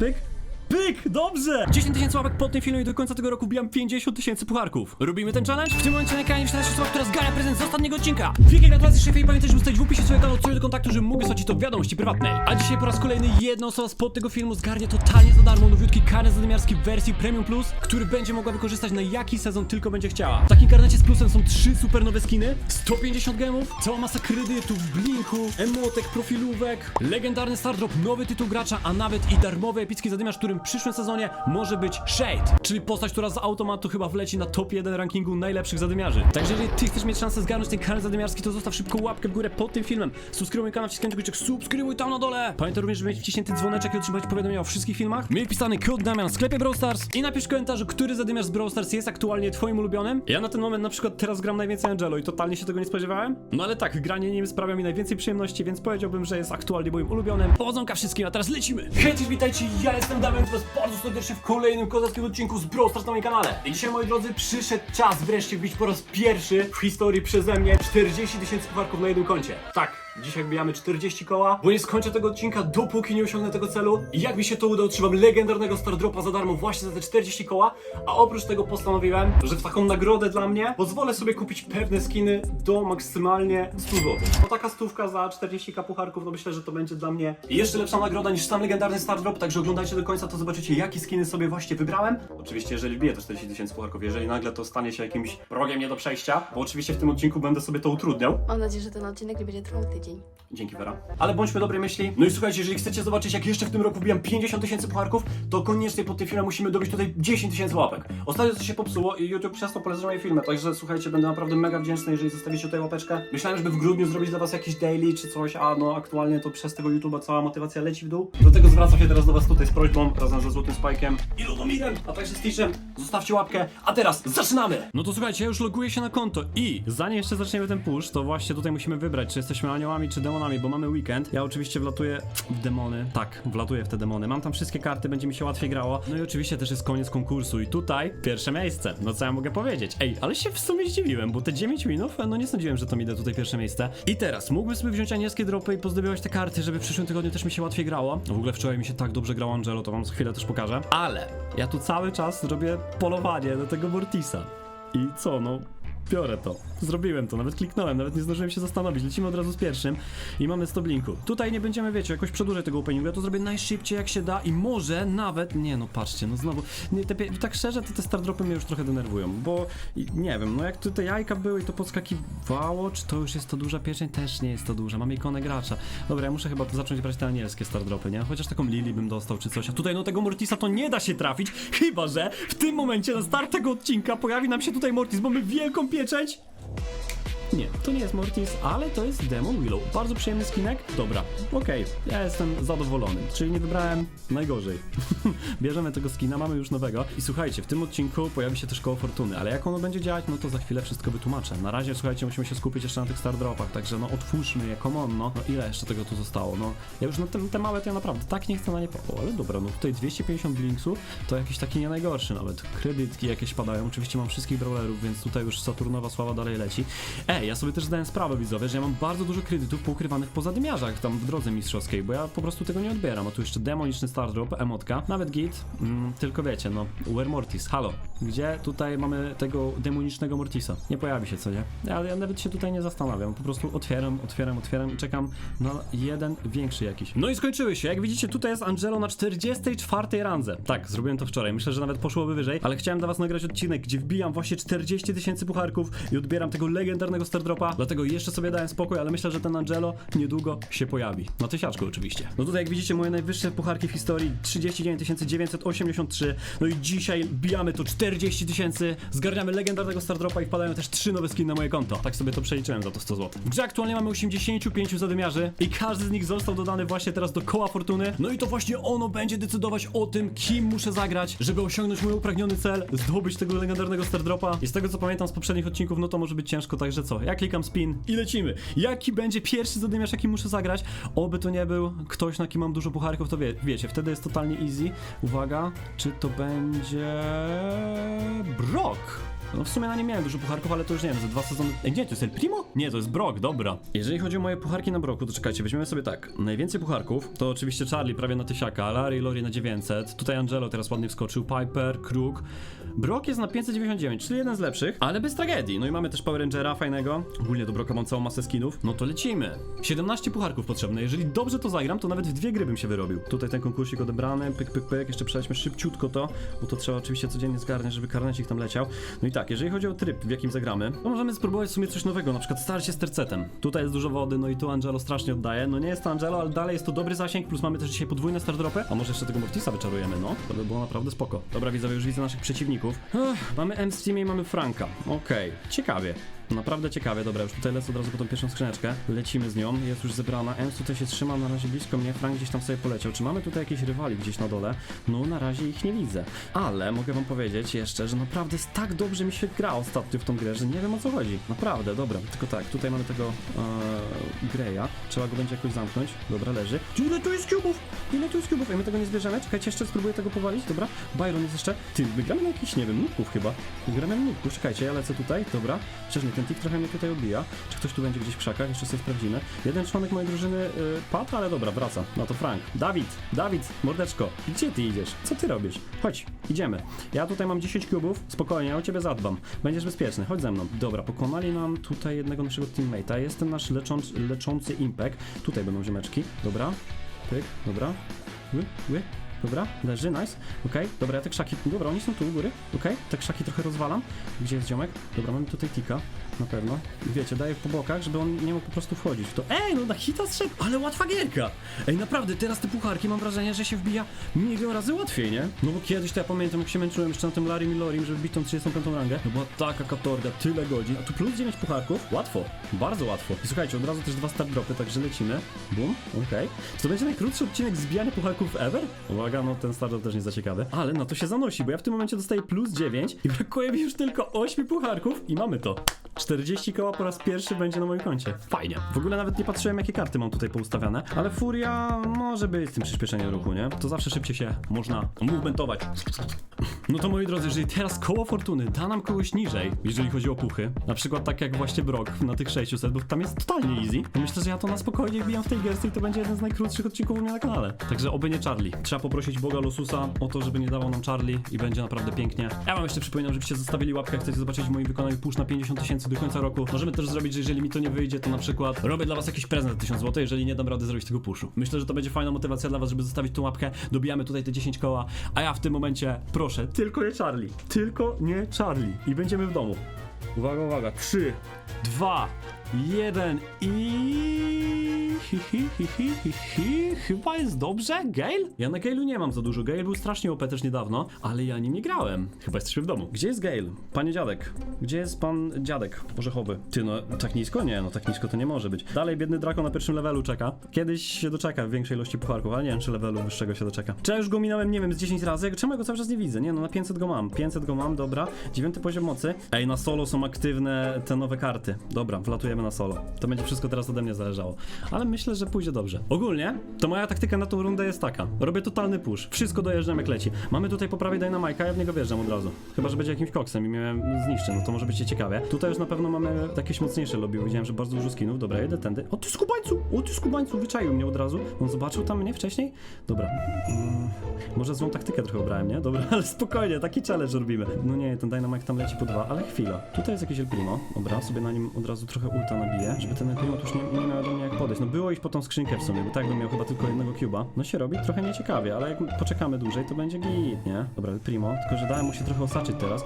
Pyk. Dobrze! 10 tysięcy łapek pod tym filmem i do końca tego roku wbijam 50 tysięcy pucharków. Robimy ten challenge? W tym momencie na ekranie wyświetla się osoba, która zgarnia prezent z ostatniego odcinka. Wielkie gratulacje szefie i pamiętaj, żeby zostawić w opisie swojego kanału do kontaktu, żeby mógł wysłać to wiadomości prywatnej. A dzisiaj po raz kolejny jedna osoba spod tego filmu zgarnie totalnie za darmo nowiutki karnet zadymiarski w wersji Premium Plus, który będzie mogła wykorzystać na jaki sezon tylko będzie chciała. W takim karnecie z plusem są trzy super nowe skiny, 150 gemów, cała masa kredytów, blinku, emotek, profilówek, legendarny Stardrop, nowy tytuł gracza, a nawet i darmowy epicki zadymiarz, którym w przyszłym sezonie może być Shade, czyli postać, która z automatu chyba wleci na top 1 rankingu najlepszych zadymiarzy. Także jeżeli ty chcesz mieć szansę zgarnąć ten karnet zadymiarski, to zostaw szybko łapkę w górę pod tym filmem. Subskrybuj kanał, wciskaj guziczek, subskrybuj tam na dole. Pamiętaj również, żeby mieć wciśnięty dzwoneczek i otrzymać powiadomienia o wszystkich filmach. Miej wpisany kod Damian w sklepie Brawl Stars i napisz w komentarzu, który zadymiarz z Brawl Stars jest aktualnie twoim ulubionym. Ja na ten moment na przykład teraz gram najwięcej Angelo i totalnie się tego nie spodziewałem. No ale tak, granie nim sprawia mi najwięcej przyjemności, więc powiedziałbym, że jest aktualnie moim ulubionym. Powodzonka wszystkim, a teraz lecimy! Hej, witajcie, ja jestem Damian, was bardzo serdecznie w kolejnym kozackim odcinku z Brawl Stars na moim kanale. I dzisiaj, moi drodzy, przyszedł czas wreszcie wbić po raz pierwszy w historii przeze mnie 40 tysięcy pucharków na jednym koncie. Tak, Dzisiaj wbijamy 40 koła, bo nie skończę tego odcinka, dopóki nie osiągnę tego celu. I jak mi się to uda, otrzymam legendarnego Stardropa za darmo właśnie za te 40 koła. A oprócz tego postanowiłem, że w taką nagrodę dla mnie pozwolę sobie kupić pewne skiny do maksymalnie 100 zł. Bo taka stówka za 40 pucharków, no myślę, że to będzie dla mnie jeszcze lepsza nagroda niż sam legendarny Stardrop. Także oglądajcie do końca, to zobaczycie jakie skiny sobie właśnie wybrałem. Oczywiście, jeżeli wbiję te 40 tysięcy pucharków, jeżeli nagle to stanie się jakimś progiem nie do przejścia, bo oczywiście w tym odcinku będę sobie to utrudniał. Mam nadzieję, że ten odcinek nie będzie trwał. каждый день. Dzięki Wera. Ale bądźmy dobrej myśli. No i słuchajcie, jeżeli chcecie zobaczyć, jak jeszcze w tym roku wbijam 50 tysięcy pucharków, to koniecznie pod tym filmem musimy dobić tutaj 10 tysięcy łapek. Ostatnio to się popsuło i YouTube przestał polecać moje filmy, także słuchajcie, będę naprawdę mega wdzięczny, jeżeli zostawicie tutaj łapeczkę. Myślałem, żeby w grudniu zrobić dla was jakiś daily czy coś, a no aktualnie to przez tego YouTube'a cała motywacja leci w dół. Dlatego zwracam się teraz do was tutaj z prośbą, razem ze Złotym Spike'em i Ludomirem, a także Stitchem. Zostawcie łapkę, a teraz zaczynamy! No to słuchajcie, ja już loguję się na konto i zanim jeszcze zaczniemy ten push, to właśnie tutaj musimy wybrać, czy jesteśmy aniołami, czy demonami, bo mamy weekend. Ja oczywiście wlatuję w demony. Tak, wlatuję w te demony. Mam tam wszystkie karty, będzie mi się łatwiej grało. No i oczywiście też jest koniec konkursu i tutaj pierwsze miejsce. No co ja mogę powiedzieć? Ej, ale się w sumie zdziwiłem, bo te 9 winów, no nie sądziłem, że to mi da tutaj pierwsze miejsce. I teraz mógłbym sobie wziąć anielskie dropy i pozdobywać te karty, żeby w przyszłym tygodniu też mi się łatwiej grało. No w ogóle wczoraj mi się tak dobrze grało Angelo, to wam za chwilę też pokażę. Ale ja tu cały czas robię polowanie do tego Mortisa. I co, no Biorę to. Zrobiłem to, nawet kliknąłem, nawet nie zdążyłem się zastanowić. Lecimy od razu z pierwszym i mamy 100 blinku. Tutaj nie będziemy, wiecie, jakoś przedłużać tego openingu. Ja to zrobię najszybciej jak się da i może nawet. Nie no, patrzcie, no znowu. Nie, te, tak szczerze, to te stardropy mnie już trochę denerwują, bo nie wiem, no jak tu te jajka były i to podskakiwało, czy to już jest to duża pieczeń? Też nie jest to duża. Mamy ikonę gracza. Dobra, ja muszę chyba zacząć brać te anielskie stardropy, nie? Chociaż taką Lili bym dostał czy coś. A tutaj no tego Mortisa to nie da się trafić, chyba że w tym momencie na start tego odcinka pojawi nam się tutaj Mortis, bo mamy wielką pieczęć. Nie, to nie jest Mortis, ale to jest Demon Willow. Bardzo przyjemny skinek. Dobra, okej, ja jestem zadowolony. Czyli nie wybrałem najgorzej. Bierzemy tego skina, mamy już nowego. I słuchajcie, w tym odcinku pojawi się też koło fortuny, ale jak ono będzie działać, no to za chwilę wszystko wytłumaczę. Na razie, słuchajcie, musimy się skupić jeszcze na tych star dropach, także no otwórzmy je, come on, no. no ile jeszcze tego tu zostało? No, ja już na te, te małe to ja naprawdę tak nie chcę na nie po... O, ale dobra, no tutaj 250 blinksów, to jakiś taki nie najgorszy nawet. Kredytki jakieś padają, oczywiście mam wszystkich brawlerów, więc tutaj już Saturnowa sława dalej leci. Ja sobie też zdałem sprawę, widzowie, że ja mam bardzo dużo kredytów poukrywanych po zadymiarzach tam w drodze mistrzowskiej, bo ja po prostu tego nie odbieram. A tu jeszcze demoniczny Stardrop, emotka, nawet git, mm, tylko wiecie, no, Where Mortis, halo, gdzie tutaj mamy tego demonicznego Mortisa? Nie pojawi się, co nie? Ja, ja nawet się tutaj nie zastanawiam, po prostu otwieram, otwieram, otwieram i czekam na jeden większy jakiś. No i skończyły się, jak widzicie, tutaj jest Angelo na 44 randze. Tak, zrobiłem to wczoraj, myślę, że nawet poszłoby wyżej, ale chciałem dla was nagrać odcinek, gdzie wbijam właśnie 40 tysięcy pucharków i odbieram tego legendarnego Stardropa, dlatego jeszcze sobie dałem spokój, ale myślę, że ten Angelo niedługo się pojawi. Na tysiaczku oczywiście. No tutaj jak widzicie moje najwyższe pucharki w historii 39 983, no i dzisiaj wbijamy to 40 tysięcy, zgarniamy legendarnego Stardropa i wpadają też trzy nowe skiny na moje konto. Tak sobie to przeliczyłem za to 100 zł. W grze aktualnie mamy 85 zadymiarzy i każdy z nich został dodany właśnie teraz do koła fortuny. No i to właśnie ono będzie decydować o tym, kim muszę zagrać, żeby osiągnąć mój upragniony cel, zdobyć tego legendarnego Stardropa. I z tego co pamiętam z poprzednich odcinków, no to może być ciężko, także co? Ja klikam spin i lecimy. Jaki będzie pierwszy zadymiarz, jaki muszę zagrać? Oby to nie był ktoś, na kim mam dużo pucharków, to wie, wiecie, wtedy jest totalnie easy. Uwaga, czy to będzie... Brock? No w sumie na nie miałem dużo pucharków, ale to już nie wiem, ze dwa sezony... Ej, nie, to jest El Primo? Nie, to jest Brock, dobra. Jeżeli chodzi o moje pucharki na Broku, to czekajcie, weźmiemy sobie tak. Najwięcej pucharków to oczywiście Charlie prawie na tysiaka, Larry Lori na 900, tutaj Angelo teraz ładnie wskoczył, Piper, Kruk. Brock jest na 599, czyli jeden z lepszych, ale bez tragedii. No i mamy też Power Rangera fajnego. Ogólnie do Broka mam całą masę skinów. No to lecimy. 17 pucharków potrzebne. Jeżeli dobrze to zagram, to nawet w dwie gry bym się wyrobił. Tutaj ten konkursik odebrany, pyk, pyk, pyk. Jeszcze przejdźmy szybciutko to, bo to trzeba oczywiście codziennie zgarniać, żeby karnecik tam leciał. No i tak, jeżeli chodzi o tryb, w jakim zagramy, to możemy spróbować w sumie coś nowego, na przykład starcie z tercetem. Tutaj jest dużo wody, no i tu Angelo strasznie oddaje. No nie jest to Angelo, ale dalej jest to dobry zasięg, plus mamy też dzisiaj podwójne star dropy. A może jeszcze tego Mortisa wyczarujemy, no? To by było naprawdę spoko. Dobra, widzowie, już widzę naszych przeciwników. Mamy M z Teamie i mamy Franka. Okej, ciekawie. Naprawdę ciekawie, dobra, już tutaj lecę od razu po tą pierwszą skrzyneczkę. Lecimy z nią, jest już zebrana. Ems tutaj się trzyma na razie blisko mnie, Frank gdzieś tam sobie poleciał. Czy mamy tutaj jakieś rywali gdzieś na dole? No, na razie ich nie widzę. Ale mogę wam powiedzieć jeszcze, że naprawdę jest tak dobrze mi się gra ostatnio w tą grę, że nie wiem o co chodzi. Naprawdę, dobra, tylko tak, tutaj mamy tego ee, Greya. Trzeba go będzie jakoś zamknąć. Dobra, leży. Ile tu jest cubów? Ile tu jest cubów? Ej, my tego nie zbierzemy? Czekajcie, jeszcze spróbuję tego powalić, dobra? Byron jest jeszcze... Ty, my gramy na jakiś, nie wiem, nutków chyba. Gramy na nutków, czekajcie, ja lecę tutaj, dobra. Przecież nie, ten tik trochę mnie tutaj odbija. Czy ktoś tu będzie gdzieś w krzakach? Jeszcze sobie sprawdzimy. Jeden członek mojej drużyny y, padł, ale dobra, wraca. No to Frank. Dawid, Dawid, mordeczko, gdzie ty idziesz? Co ty robisz? Chodź, idziemy. Ja tutaj mam 10 kubów, spokojnie, ja o ciebie zadbam. Będziesz bezpieczny, chodź ze mną. Dobra, pokonali nam tutaj jednego naszego teammate'a. Jest ten nasz lecząc, leczący impek. Tutaj będą ziomeczki. Dobra, pyk, dobra. Ły, ły. Dobra, leży, nice. Okej, dobra, ja te krzaki. Dobra, oni są tu u góry. Okej, te krzaki trochę rozwalam. Gdzie jest ziomek? Dobra, mamy tutaj tika. Na pewno. Wiecie, daję po bokach, żeby on nie mógł po prostu wchodzić w to. Ej, no na hita strzedł, ale łatwa gierka! Ej, naprawdę, teraz te pucharki mam wrażenie, że się wbija milion razy łatwiej, nie? No bo kiedyś to ja pamiętam, jak się męczyłem jeszcze na tym Larim i Lorim, żeby bić tą 35 rangę. No była taka katorga, tyle godzin. A tu plus 9 pucharków? Łatwo, bardzo łatwo. I słuchajcie, od razu też dwa start dropy, także lecimy. Bum, okej. Czy to będzie najkrótszy odcinek zbijania pucharków ever? Uwaga, no ten start też nie za ciekawy. Ale na to się zanosi, bo ja w tym momencie dostaję plus 9 i brakuje mi już tylko 8 pucharków i mamy to. 40 koła po raz pierwszy będzie na moim koncie. Fajnie. W ogóle nawet nie patrzyłem, jakie karty mam tutaj poustawiane, ale Furia może być z tym przyspieszeniem ruchu, nie? To zawsze szybciej się można movementować. No to moi drodzy, jeżeli teraz koło fortuny da nam kogoś niżej, jeżeli chodzi o puchy, na przykład tak jak właśnie Brock na tych 600, bo tam jest totalnie easy, to myślę, że ja to na spokojnie wbijam w tej gierce i to będzie jeden z najkrótszych odcinków u mnie na kanale. Także oby nie Charlie. Trzeba poprosić Boga Losusa o to, żeby nie dawał nam Charlie i będzie naprawdę pięknie. Ja wam jeszcze przypominam, żebyście zostawili łapkę, chcecie zobaczyć w moim wykonaniu push na 50 tysięcy do końca roku. Możemy też zrobić, że jeżeli mi to nie wyjdzie, to na przykład robię dla was jakiś prezent za 1000 zł, jeżeli nie dam rady zrobić tego pushu. Myślę, że to będzie fajna motywacja dla was, żeby zostawić tą łapkę. Dobijamy tutaj te 10 koła, a ja w tym momencie proszę, tylko nie Charlie. Tylko nie Charlie. I będziemy w domu. Uwaga, uwaga. 3, 2, 1 i... Hi, hi, hi, hi, hi, hi. Chyba jest dobrze? Gale? Ja na Gale'u nie mam za dużo. Gale był strasznie OP też niedawno, ale ja nim nie grałem. Chyba jesteśmy w domu. Gdzie jest Gale? Panie dziadek. Gdzie jest pan dziadek orzechowy? Ty no, tak nisko? Nie, no tak nisko to nie może być. Dalej biedny Draco na pierwszym levelu czeka. Kiedyś się doczeka w większej ilości pucharków, ale nie wiem, czy levelu wyższego się doczeka. Czy ja już go minąłem, nie wiem, z 10 razy? Czemu ja go cały czas nie widzę? Nie, no na 500 go mam. 500 go mam, dobra. Dziewiąty poziom mocy. Ej, na solo są aktywne te nowe karty. Dobra, wlatujemy na solo. To będzie wszystko teraz ode mnie zależało. Ale myślę, że pójdzie dobrze. Ogólnie, to moja taktyka na tą rundę jest taka. Robię totalny push. Wszystko dojeżdżam jak leci. Mamy tutaj po prawej Dynamike'a, ja w niego wjeżdżam od razu. Chyba, że będzie jakimś koksem i miałem zniszczy, no to może być ciekawe. Tutaj już na pewno mamy jakieś mocniejsze lobby. Widziałem, że bardzo dużo skinów. Dobra, jedę tędy. O ty skubańcu! O ty skubańcu! Wyczaił mnie od razu. On zobaczył tam mnie wcześniej? Dobra. Mm, może złą taktykę trochę obrałem, nie? Dobra, ale spokojnie, taki challenge robimy. No nie, ten Dynamite tam leci po dwa, ale chwila. Tutaj jest jakiś El Primo. Dobra, sobie na nim od razu trochę nabiję, żeby ten tu już nie, nie miał do mnie jak podejść. No było iść po tą skrzynkę w sumie, bo tak bym miał chyba tylko jednego cuba. No się robi trochę nieciekawie, ale jak poczekamy dłużej, to będzie git, nie? Dobra, Primo, tylko że dałem mu się trochę osaczyć teraz.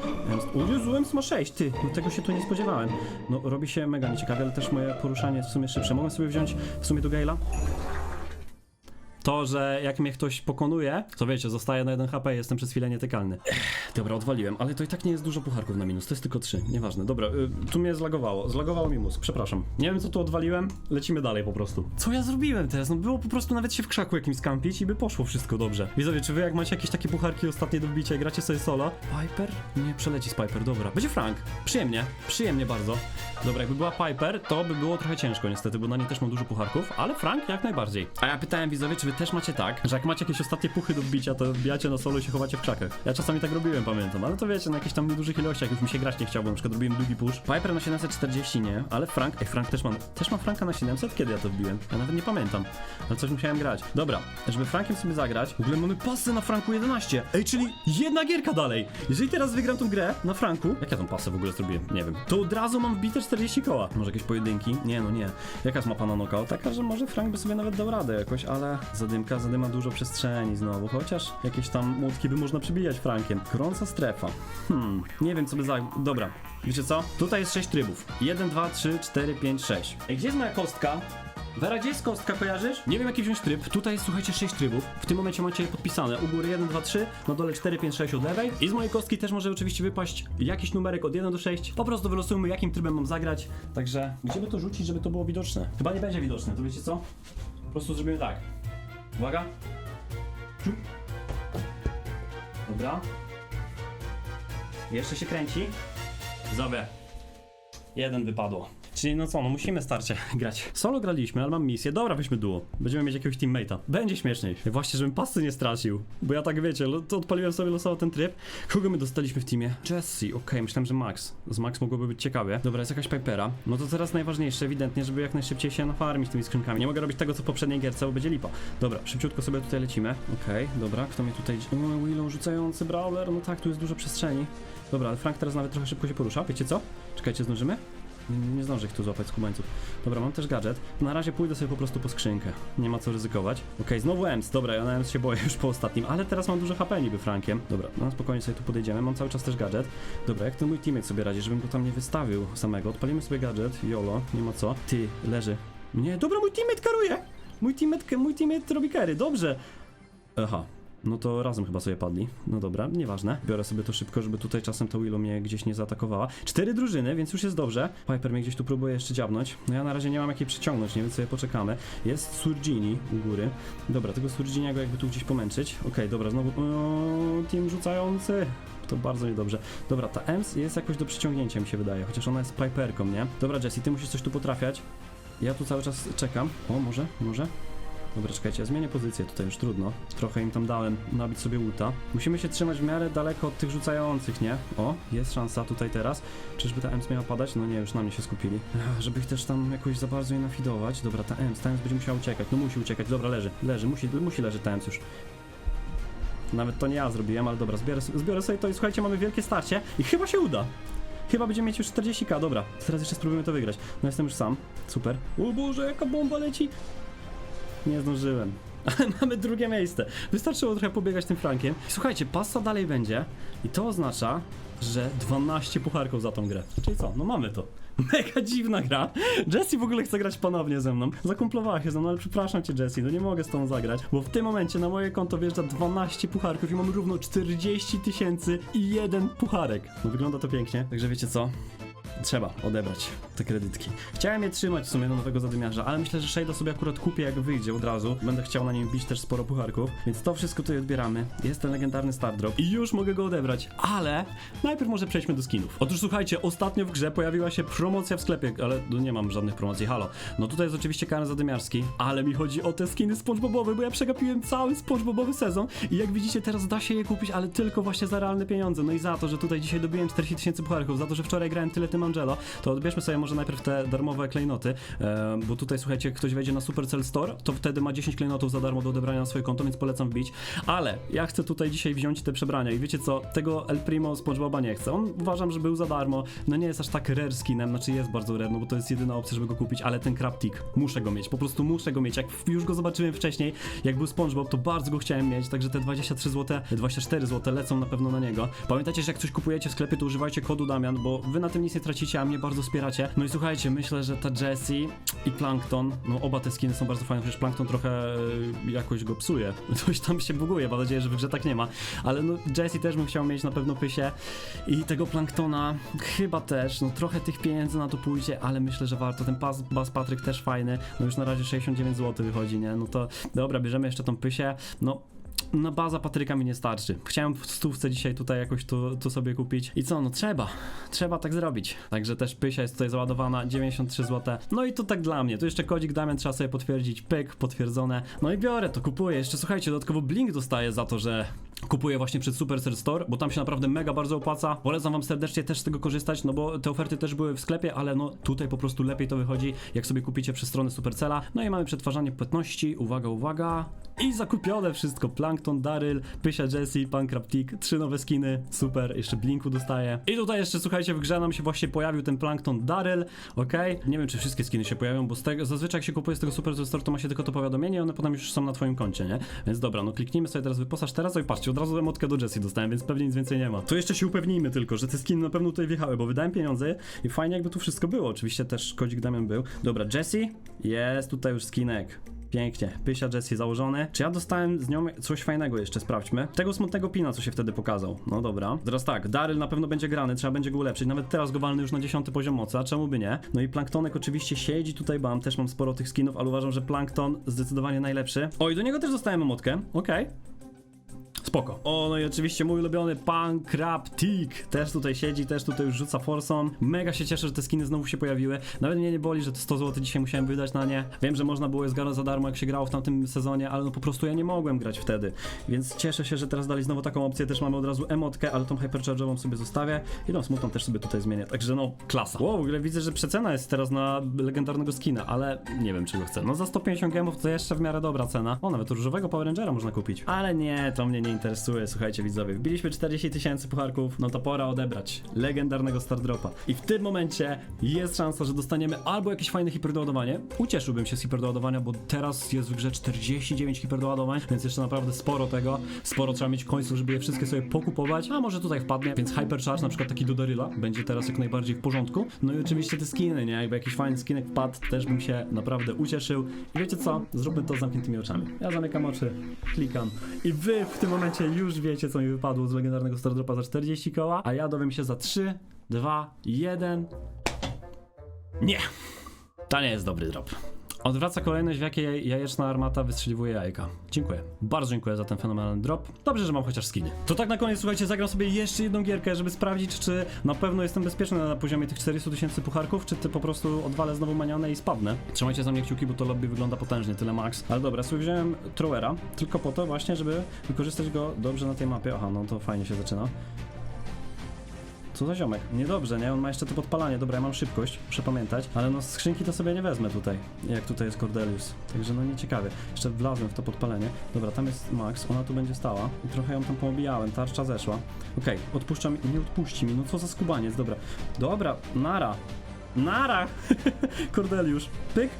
Ems ma 6, ty! No tego się tu nie spodziewałem. No robi się mega nieciekawie, ale też moje poruszanie jest w sumie szybsze. Mogę sobie wziąć w sumie do Gale'a? To, że jak mnie ktoś pokonuje, to wiecie, zostaje na 1 HP i jestem przez chwilę nietykalny. Ech, dobra, odwaliłem, ale to i tak nie jest dużo pucharków na minus, to jest tylko 3, nieważne. Dobra, y, tu mnie zlagowało, zlagowało mi mózg, przepraszam. Nie wiem co tu odwaliłem, lecimy dalej po prostu. Co ja zrobiłem teraz? No było po prostu nawet się w krzaku jakimś skampić i by poszło wszystko dobrze. Widzowie, czy wy jak macie jakieś takie pucharki ostatnie do wbicia i gracie sobie solo? Piper? Nie przeleci z Piper, dobra. Będzie Frank. Przyjemnie, przyjemnie bardzo. Dobra, jakby była Piper, to by było trochę ciężko niestety, bo na niej też mam dużo pucharków, ale Frank jak najbardziej. A ja pytałem widzowie, czy wy też macie tak, że jak macie jakieś ostatnie puchy do wbicia, to wbijacie na solo i się chowacie w krzakach. Ja czasami tak robiłem, pamiętam, ale to wiecie, na jakichś tam niedużych ilościach, już mi się grać nie chciał, bo na przykład robiłem długi push. Piper na 740 nie, ale Frank, ej Frank też mam, też mam Franka na 700? Kiedy ja to wbiłem? Ja nawet nie pamiętam, ale coś musiałem grać. Dobra, żeby Frankiem sobie zagrać, w ogóle mamy pasy na Franku 11. Ej, czyli jedna gierka dalej. Jeżeli teraz wygram tą grę na Franku, jak ja tą pasę w ogóle zrobiłem? Nie wiem. To od razu mam wbite 40 koła. Może jakieś pojedynki? Nie, no nie. Jaka jest mapa na knockout? Taka, że może Frank by sobie nawet dał radę jakoś, ale zadymka, zadyma dużo przestrzeni znowu, chociaż jakieś tam młotki by można przybijać Frankiem. Gorąca strefa. Hmm, nie wiem co by za... Dobra, wiecie co? Tutaj jest 6 trybów. 1, 2, 3, 4, 5, 6. Ej, gdzie jest moja kostka? Wera, gdzie jest kostka, kojarzysz? Nie wiem jaki wziąć tryb. Tutaj jest, słuchajcie, 6 trybów. W tym momencie macie je podpisane. U góry 1, 2, 3, na dole 4, 5, 6 od lewej. I z mojej kostki też może oczywiście wypaść jakiś numerek od 1 do 6. Po prostu wylosujmy, jakim trybem mam zagrać. Także, gdzie by to rzucić, żeby to było widoczne? Chyba nie będzie widoczne, to wiecie co? Po prostu zrobimy tak. Uwaga. Dobra. Jeszcze się kręci. Zobie. Jeden wypadło. Czyli no co, no musimy starcie grać. Solo graliśmy, ale mam misję. Dobra, weźmy duo. Będziemy mieć jakiegoś teammate'a. Będzie śmieszniej. Właśnie, żebym pasy nie stracił. Bo ja tak wiecie, lo- to odpaliłem sobie losowo ten tryb. Kogo my dostaliśmy w teamie? Jesse, okej, myślałem, że Max. Z Max mogłoby być ciekawie. Dobra, jest jakaś Pipera. No to teraz najważniejsze, ewidentnie, żeby jak najszybciej się nafarmić tymi skrzynkami. Nie mogę robić tego, co w poprzedniej gierce, bo będzie lipa. Dobra, szybciutko sobie tutaj lecimy. Okej, dobra, kto mnie tutaj... O, Willow rzucający brawler. No tak, tu jest dużo przestrzeni. Dobra, ale Frank teraz nawet trochę szybko się porusza. Wiecie co? Czekajcie, zdążymy? Nie, nie zdążę ich tu złapać z kubańców. Dobra, mam też gadżet. Na razie pójdę sobie po prostu po skrzynkę. Nie ma co ryzykować. Okej, znowu EMS. Dobra, ja na EMS się boję już po ostatnim, ale teraz mam dużo HP niby Frankiem. Dobra, no spokojnie sobie tu podejdziemy. Mam cały czas też gadżet. Dobra, jak ten mój teammate sobie radzi, żebym go tam nie wystawił samego. Odpalimy sobie gadżet. Jolo, nie ma co. Ty, leży. Nie, dobra, mój teammate karuje! Mój teammate, mój teammate robi kary, dobrze. Aha, no to razem chyba sobie padli. No dobra, nieważne. Biorę sobie to szybko, żeby tutaj czasem ta Willow mnie gdzieś nie zaatakowała. Cztery drużyny, więc już jest dobrze. Piper mnie gdzieś tu próbuje jeszcze dziabnąć. No ja na razie nie mam jakiej przyciągnąć, nie wiem sobie poczekamy. Jest Surgini u góry. Dobra, tego Surginiego jakby tu gdzieś pomęczyć. Okej, dobra, znowu o, team rzucający. To bardzo niedobrze. Dobra, ta Ems jest jakoś do przyciągnięcia mi się wydaje, chociaż ona jest Piperką, nie? Dobra, Jessie, ty musisz coś tu potrafiać. Ja tu cały czas czekam. O, może, może? Dobra, czekajcie, ja zmienię pozycję tutaj, już trudno. Trochę im tam dałem nabić sobie ulta. Musimy się trzymać w miarę daleko od tych rzucających, nie? O, jest szansa tutaj teraz. Czyżby ta Ems miała padać? No nie, już na mnie się skupili. Ech, Żeby ich też tam jakoś za bardzo nie nafidować. Dobra, ta Ems, ta Ems będzie musiała uciekać. No musi uciekać, dobra, leży, leży, musi, musi leżeć ta Ems już. Nawet to nie ja zrobiłem, ale dobra, zbiorę, zbiorę sobie to i słuchajcie, mamy wielkie starcie i chyba się uda. Chyba będziemy mieć już 40k, dobra. Teraz jeszcze spróbujemy to wygrać. No jestem już sam, super. O Boże, jaka bomba leci! Nie zdążyłem. Mamy drugie miejsce. Wystarczyło trochę pobiegać tym flankiem. Słuchajcie, pasta dalej będzie i to oznacza, że 12 pucharków za tą grę. Czyli co? No mamy to. Mega dziwna gra. Jessie w ogóle chce grać ponownie ze mną. Zakumplowała się ze mną, ale przepraszam cię Jessie, no nie mogę z tą zagrać, bo w tym momencie na moje konto wjeżdża 12 pucharków i mam równo 40 tysięcy i jeden pucharek. No wygląda to pięknie, także wiecie co? Trzeba odebrać te kredytki. Chciałem je trzymać w sumie do nowego zadymiarza, ale myślę, że Shade'a sobie akurat kupię jak wyjdzie od razu. Będę chciał na nim bić też sporo pucharków, więc to wszystko tutaj odbieramy. Jest ten legendarny Star Drop i już mogę go odebrać, ale najpierw może przejdźmy do skinów. Otóż słuchajcie, ostatnio w grze pojawiła się promocja w sklepie, ale no nie mam żadnych promocji, halo. No tutaj jest oczywiście Karen Zadymiarski, ale mi chodzi o te skiny SpongeBobowe, bo ja przegapiłem cały SpongeBobowy sezon i jak widzicie teraz da się je kupić, ale tylko właśnie za realne pieniądze. No i za to, że tutaj dzisiaj dobiłem 40 tysięcy pucharków, za to, że wczoraj grałem tyle tym To odbierzmy sobie może najpierw te darmowe klejnoty, bo tutaj słuchajcie, ktoś wejdzie na Supercell Store, to wtedy ma 10 klejnotów za darmo do odebrania na swoje konto, więc polecam wbić. Ale ja chcę tutaj dzisiaj wziąć te przebrania i wiecie co, tego El Primo SpongeBoba nie chcę. On uważam, że był za darmo, no nie jest aż tak rare skinem, znaczy jest bardzo rare, no bo to jest jedyna opcja, żeby go kupić, ale ten Craptik, muszę go mieć, po prostu muszę go mieć. Jak już go zobaczyłem wcześniej, jak był SpongeBob, to bardzo go chciałem mieć, także te 23 zł, 24 zł lecą na pewno na niego. Pamiętajcie, że jak coś kupujecie w sklepie, to używajcie kodu Damian, bo wy na tym nic nie tracicie, a mnie bardzo wspieracie. No i słuchajcie, myślę, że ta Jessie i Plankton, no oba te skiny są bardzo fajne, chociaż Plankton trochę jakoś go psuje. Coś tam się buguje, mam nadzieję, że w grze tak nie ma. Ale no Jessie też bym chciał mieć na pewno pysie i tego Planktona chyba też, no trochę tych pieniędzy na to pójdzie, ale myślę, że warto. Ten pas, Bas Patryk też fajny, no już na razie 69 zł wychodzi, nie? No to dobra, bierzemy jeszcze tą pysię, no na baza Patryka mi nie starczy. Chciałem w stówce dzisiaj tutaj jakoś to, to sobie kupić. I co, no trzeba. Trzeba tak zrobić. Także też Pysia jest tutaj załadowana, 93 zł. No i to tak dla mnie. Tu jeszcze kodzik Damian trzeba sobie potwierdzić. Pyk, potwierdzone. No i biorę to, kupuję. Jeszcze słuchajcie, dodatkowo Blink dostaję za to, że kupuję właśnie przez Supercell Store, bo tam się naprawdę mega bardzo opłaca. Polecam wam serdecznie też z tego korzystać, no bo te oferty też były w sklepie, ale no tutaj po prostu lepiej to wychodzi, jak sobie kupicie przez stronę Supercella. No i mamy przetwarzanie płatności, uwaga, uwaga. I zakupione wszystko. Plankton, Daryl, Pysia Jessie, Pankraptik, trzy nowe skiny, super, jeszcze Blinku dostaję. I tutaj jeszcze, słuchajcie, w grze nam się właśnie pojawił ten Plankton Daryl, okej? Nie wiem, czy wszystkie skiny się pojawią, bo z tego, zazwyczaj jak się kupuje z tego Supercell Store, to ma się tylko to powiadomienie i one potem już są na twoim koncie, nie? Więc dobra, no kliknijmy sobie teraz wyposaż teraz, oj patrzcie, od razu emotkę do Jessie dostałem, więc pewnie nic więcej nie ma. To jeszcze się upewnijmy tylko, że te skiny na pewno tutaj wjechały, bo wydałem pieniądze i fajnie jakby tu wszystko było. Oczywiście też kodzik Damian był. Dobra, Jessie, jest tutaj już skinek. Pięknie. Pysia Jessie założony. Czy ja dostałem z nią coś fajnego jeszcze? Sprawdźmy. Tego smutnego pina, co się wtedy pokazał. No dobra. Teraz tak, Daryl na pewno będzie grany, trzeba będzie go ulepszyć. Nawet teraz go walny już na 10 poziom mocy, a czemu by nie? No i Planktonek oczywiście siedzi tutaj, bo mam też mam sporo tych skinów, ale uważam, że Plankton zdecydowanie najlepszy. Oj, do niego też dostałem emotkę. Okej. Spoko. O, no i oczywiście mój ulubiony Pankraptik też tutaj siedzi, też tutaj już rzuca Forson. Mega się cieszę, że te skiny znowu się pojawiły. Nawet mnie nie boli, że te 100 zł dzisiaj musiałem wydać na nie. Wiem, że można było je zgarnąć za darmo, jak się grało w tamtym sezonie, ale no po prostu ja nie mogłem grać wtedy. Więc cieszę się, że teraz dali znowu taką opcję. Też mamy od razu emotkę, ale tą hypercharge'ową sobie zostawię. I tą smutną też sobie tutaj zmienię. Także no, klasa. Wow, w ogóle widzę, że przecena jest teraz na legendarnego skina, ale nie wiem, czy go chcę. No za 150 gemów to jeszcze w miarę dobra cena. O, nawet różowego Power Rangera można kupić. Ale nie, to mnie nie interesuje, słuchajcie widzowie. Wbiliśmy 40 tysięcy pucharków, no to pora odebrać legendarnego Stardropa. I w tym momencie jest szansa, że dostaniemy albo jakieś fajne hiperdoładowanie. Ucieszyłbym się z hiperdoładowania, bo teraz jest w grze 49 hiperdoładowań, więc jeszcze naprawdę sporo tego. Sporo trzeba mieć końców, żeby je wszystkie sobie pokupować, a może tutaj wpadnie, więc Hypercharge, na przykład taki do Daryla, będzie teraz jak najbardziej w porządku. No i oczywiście te skiny, nie? Jakby jakiś fajny skinek wpadł, też bym się naprawdę ucieszył. I wiecie co? Zróbmy to z zamkniętymi oczami. Ja zamykam oczy, klikam i wy w tym momencie już wiecie, co mi wypadło z legendarnego Stardropa za 40 koła, a ja dowiem się za 3, 2, 1. Nie! To nie jest dobry drop. Odwraca kolejność, w jakiej jajeczna armata wystrzeliwuje jajka. Dziękuję. Bardzo dziękuję za ten fenomenalny drop. Dobrze, że mam chociaż skiny. To tak na koniec, słuchajcie, zagram sobie jeszcze jedną gierkę, żeby sprawdzić, czy na pewno jestem bezpieczny na poziomie tych 400 tysięcy pucharków, czy ty po prostu odwalę znowu manianę i spadnę. Trzymajcie za mnie kciuki, bo to lobby wygląda potężnie, tyle max. Ale dobra, sobie wziąłem Trowera, tylko po to właśnie, żeby wykorzystać go dobrze na tej mapie. Aha, no to fajnie się zaczyna. Co za ziomek? Niedobrze, nie? On ma jeszcze to podpalanie. Dobra, ja mam szybkość, muszę pamiętać. Ale no skrzynki to sobie nie wezmę tutaj, jak tutaj jest Cordelius. Także no nieciekawie. Jeszcze wlazłem w to podpalenie. Dobra, tam jest Max, ona tu będzie stała. I trochę ją tam poobijałem, tarcza zeszła. Okej, odpuszcza mi, nie odpuści mi, no co za skubaniec, dobra. Dobra, nara. Nara! Cordeliusz, pyk,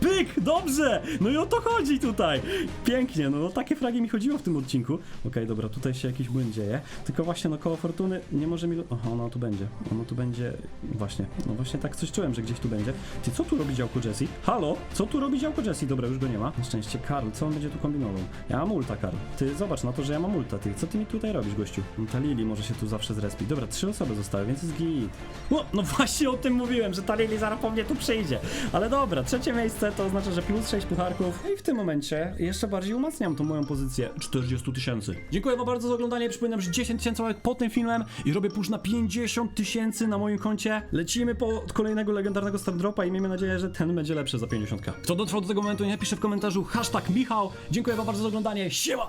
Pyk! Dobrze! No i o to chodzi tutaj! Pięknie, no o takie fragi mi chodziło w tym odcinku. Okej, dobra, tutaj się jakiś błęd dzieje. Tylko właśnie, no koło fortuny nie może mi... Aha, ono tu będzie. Ono tu będzie... Właśnie, no właśnie tak coś czułem, że gdzieś tu będzie. Ty, co tu robi działko Jesse? Halo? Co tu robi działko Jesse? Dobra, już go nie ma. Na szczęście, Karl, co on będzie tu kombinował? Ja mam ulta, Karl. Ty, zobacz na to, że ja mam ulta, ty. Co ty mi tutaj robisz, gościu? No, ta Lili może się tu zawsze zrespić. Dobra, trzy osoby zostały, więc jest git. O, no właśnie o tym mówiłem, że ta Lili zaraz po mnie tu przyjdzie. Ale dobra, trzecie miejsce to oznacza, że plus 6 pucharków. No I w tym momencie jeszcze bardziej umacniam tą moją pozycję 40 tysięcy. Dziękuję wam bardzo za oglądanie. Przypominam, że 10 tysięcy łapek pod tym filmem i robię push na 50 tysięcy na moim koncie. Lecimy po kolejnego legendarnego Stardropa i miejmy nadzieję, że ten będzie lepszy za 50. Kto dotrwał do tego momentu, nie napisze w komentarzu hashtag Michał. Dziękuję wam bardzo za oglądanie. Siema!